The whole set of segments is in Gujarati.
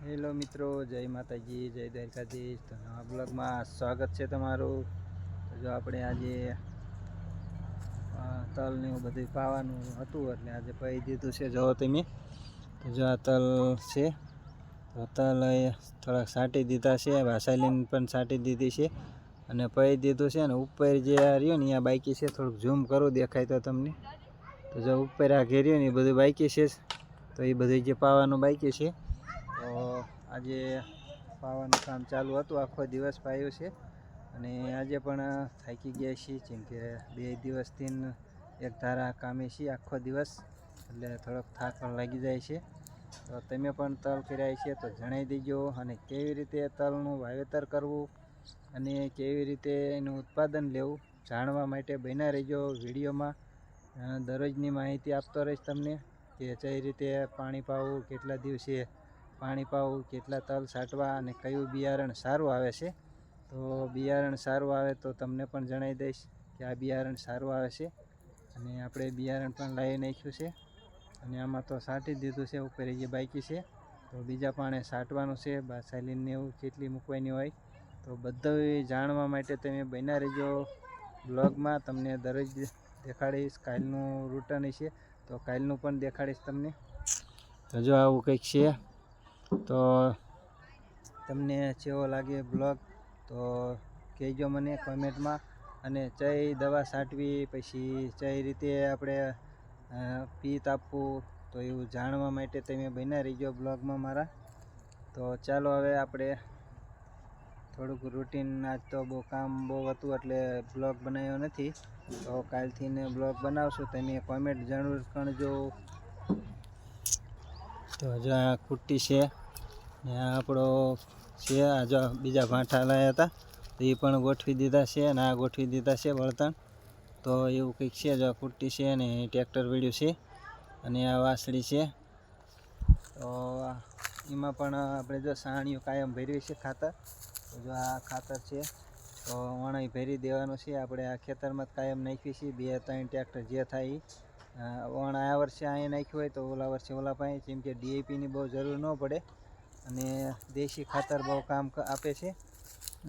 હેલો મિત્રો, જય માતાજી, જય દ્વારકાધીશ. તો નવા બ્લોગમાં સ્વાગત છે તમારું. જો આપણે આજે તલને એવું બધું પાવાનું હતું, એટલે આજે પાઈ દીધું છે. જો તમે. તો જો આ તલ છે. તો તલ થોડાક સાટી દીધા છે, વાસાલીન પણ છાંટી દીધી છે. અને પાઈ દીધું છે ને ઉપર જે આ રહ્યું ને અહીંયા બાઈકી છે, થોડુંક ઝૂમ કરું, દેખાય તો તમને. તો જો ઉપર આ ઘેર્યું ને, એ બધું બાઈકી છે તો એ બધું જે પાવાનું બાઈકી છે તો આજે પાવાનું કામ ચાલુ હતું. આખો દિવસ પાયું છે. અને આજે પણ થાકી ગયા છીએ, જેમ કે બે દિવસથી એક ધારા કામે છીએ આખો દિવસ. એટલે થોડોક થાક પણ લાગી જાય છે. તો તમે પણ તલ કર્યા છે તો જણાવી દેજો અને કેવી રીતે તલનું વાવેતર કરવું અને કેવી રીતે એનું ઉત્પાદન લેવું જાણવા માટે બન્યા રહેજો વિડીયોમાં. દરરોજની માહિતી આપતો રહીશ તમને કે કઈ રીતે પાણી પાવું, કેટલા દિવસે પાણી પાવું, કેટલા તલ છાંટવા અને કયું બિયારણ સારું આવે છે? તો બિયારણ સારું આવે તો તમને પણ જણાવી દઈશ કે આ બિયારણ સારું આવે છે. અને આપણે બિયારણ પણ લાવી નાખ્યું છે. અને આમાં તો છાંટી દીધું છે, ઉપર જે બાકી છે. તો બીજા પાણે છાંટવાનું છે બાસાલીનને એવું કેટલી મૂકવાની હોય. તો બધું જાણવા માટે તમે બન્યા રહેજો બ્લોગમાં. તમને દરરોજ દેખાડીશ કાલનું રૂટન છે. તો કાલનું પણ દેખાડીશ તમને. તો જો આવું કંઈક છે. તો તમને કેવો લાગે બ્લોગ, તો કહેજો મને કોમેન્ટમાં. અને ચય દવા છાંટવી પછી ચય રીતે આપણે પીત આપવું, તો એવું જાણવા માટે તમે બન્યા રહીજો બ્લોગમાં મારા. તો ચાલો હવે આપણે થોડુંક રૂટીન આજ તો બહુ કામ બહુ હતું એટલે બ્લોગ બનાવ્યો નથી. તો કાલથી ને બ્લોગ બનાવશું, તમે કોમેન્ટ જરૂર કરજો. તો જો આ કુટ્ટી છે. ને આપણો છે, આ જો બીજા ભાંઠા લાયા હતા, તો એ પણ ગોઠવી દીધા છે અને આ ગોઠવી દીધા છે બળતણ તો એવું કંઈક છે, જો કુટ્ટી છે ને ટ્રેક્ટર વળ્યું છે અને આ વાસળી છે. તો એમાં પણ આપણે જો સાણીઓ કાયમ ભેરવી છે ખાતર. જો આ ખાતર છે, તો વણાઈ ભેરી દેવાનું છે. આપણે આ ખેતરમાં જ કાયમ નાખીએ છીએ બે ત્રણ ટ્રેક્ટર જે થાય એ વણ આ વર્ષે અહીંયા નાખ્યું હોય તો ઓલા વર્ષે ઓલા પાસે જેમ કે ડીએપીની બહુ જરૂર ન પડે. અને દેશી ખાતર બહુ કામ આપે છે.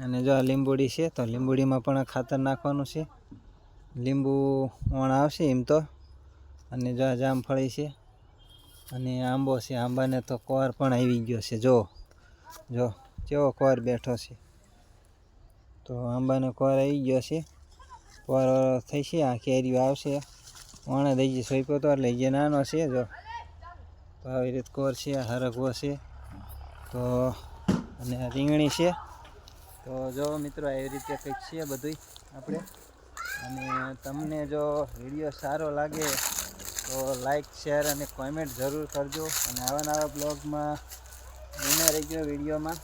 અને જો આ લીંબુડી છે, તો લીંબુડીમાં પણ ખાતર નાખવાનું છે. લીંબુ વણ આવશે એમ તો. અને જો આ જામફળી છે. અને આંબો છે, આંબાને તો કોર પણ આવી ગયો છે. જો જો, કેવો કોર બેઠો છે. તો આંબાનો કોર આવી ગયો છે. કોર થઈ છે, આ કેરીઓ આવશે. વણે દઈ જઈ સોઈપો તો એટલે જે નાનો છે જો. તો આવી રીત કોર છે હરગવો છે. તો અને રીંગણી છે. તો જો મિત્રો એવી રીતે કંઈક છે બધુંય આપણે. અને તમને જો વીડિયો સારો લાગે, તો લાઈક શેર અને કોમેન્ટ જરૂર કરજો. અને આવા નવા બ્લોગમાં બન્યા રહેજો વિડીયોમાં.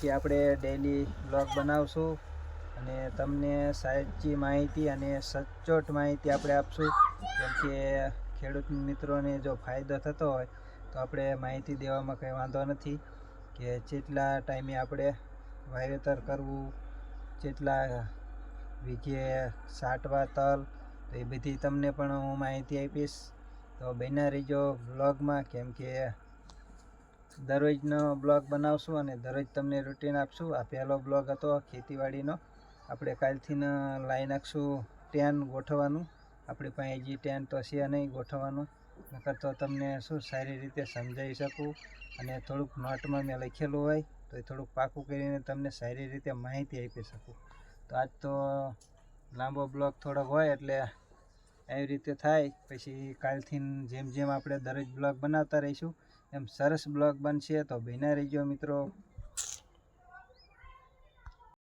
કે આપણે ડેઈલી બ્લોગ બનાવશું. અને તમને સાચી માહિતી અને સચોટ માહિતી આપણે આપશું. કેમ કે ખેડૂત મિત્રોને જો ફાયદો થતો હોય, તો આપણે માહિતી દેવામાં કંઈ વાંધો નથી કે જેટલા ટાઈમે આપણે વાવેતર કરવું, જેટલા વીઘે સાટવા તલ, તો એ બધી તમને પણ હું માહિતી આપીશ. તો બન્યા રહીજો બ્લોગમાં કેમ કે દરરોજનો બ્લોગ બનાવશું અને દરરોજ તમને રૂટીન આપશું. આ પહેલો બ્લોગ હતો ખેતીવાડીનો. આપણે કાલથી લાવી નાખશું ટેન ગોઠવવાનું. આપણી પાસે હજી ટેન તો છે નહીં ગોઠવવાનું. નકર તો તમને શું સારી રીતે સમજાવી શકું. અને થોડુંક નોટમાં મેં લખેલું હોય, તો એ થોડુંક પાકું કરીને તમને સારી રીતે માહિતી આપી શકું. તો આજ તો લાંબો બ્લોગ થોડોક હોય એટલે એવી રીતે થાય. પછી કાલથી જેમ જેમ આપણે દરેક બ્લોગ બનાવતા રહીશું, એમ સરસ બ્લોગ બનશે. તો બિના રહીજો મિત્રો.